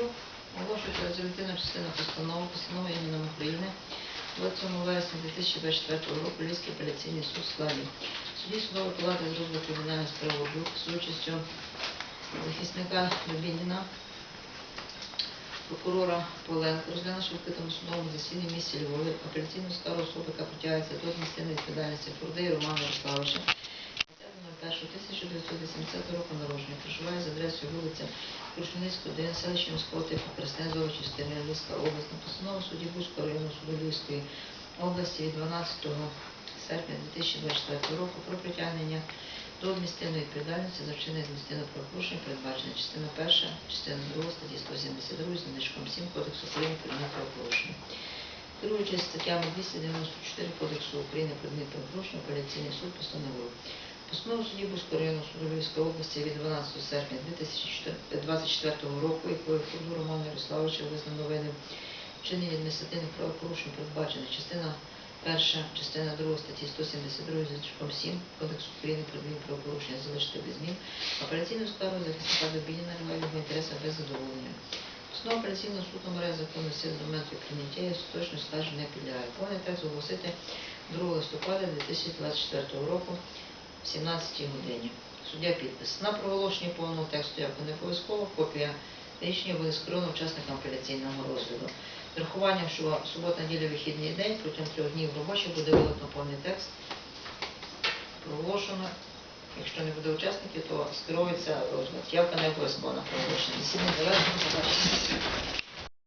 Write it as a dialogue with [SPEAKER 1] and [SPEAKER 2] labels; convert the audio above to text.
[SPEAKER 1] Іванчук. Оголошується резолютивна частина постанови, постанова іменем України 27 вересня 2024 року Львівський апеляційний суд складі. Судді судової палати з розгляду кримінальних справ з участю захисника Любініна, прокурора Поленка, розглянувши в відкритому судовому засіданні місті Львові апеляційну скаргу особи, яка притягається до адміністративної відповідальності Фурдеї Романа Ярославовича, 1980 року народження, проживає за адресою вулиця Крушеницького, 1, селище міського типу Краснезова, частина Львівська область. На постанову судді Бузького районного суду Львівської області від 12 серпня 2024 року про притягнення до адміністративної відповідальності за вчинення адміністративного правопорушення передбачена частина 1, частина 2 статті 172 з значком 7 Кодексу України про адмінправопорушення. Керуючись статтями 294 Кодексу України про адмінправопорушення, апеляційний суд постановив Постанову судді Бузького районного суду області від 12 серпня 2024 року, якою Фурду Романа Ярославовича визнано винним вчинення адміністративних правопорушень, передбачених частина 1, частина 2 статті 172 з значком 7 Кодексу України про адмінправопорушення залишити без змін, апеляційну скаргу захисника Дубініна немає його інтересах без задоволення. Постанова апеляційного суду набирає законну силу до моменту прийняття і остаточно скарження не підлягає. Повний текст оголосити 2 листопада 2024 року в 17 годині. Суддя підпис. На проголошенні повного тексту явка не обов'язково. Копія рішення буде скерована учасникам апеляційного розгляду. З урахуванням, що субота, неділя, вихідний день, протягом трьох днів робочих буде видано повний текст. Проголошено. Якщо не буде учасників, то скеровується розгляд. Явка не обов'язково на проголошення. Засідання завершено.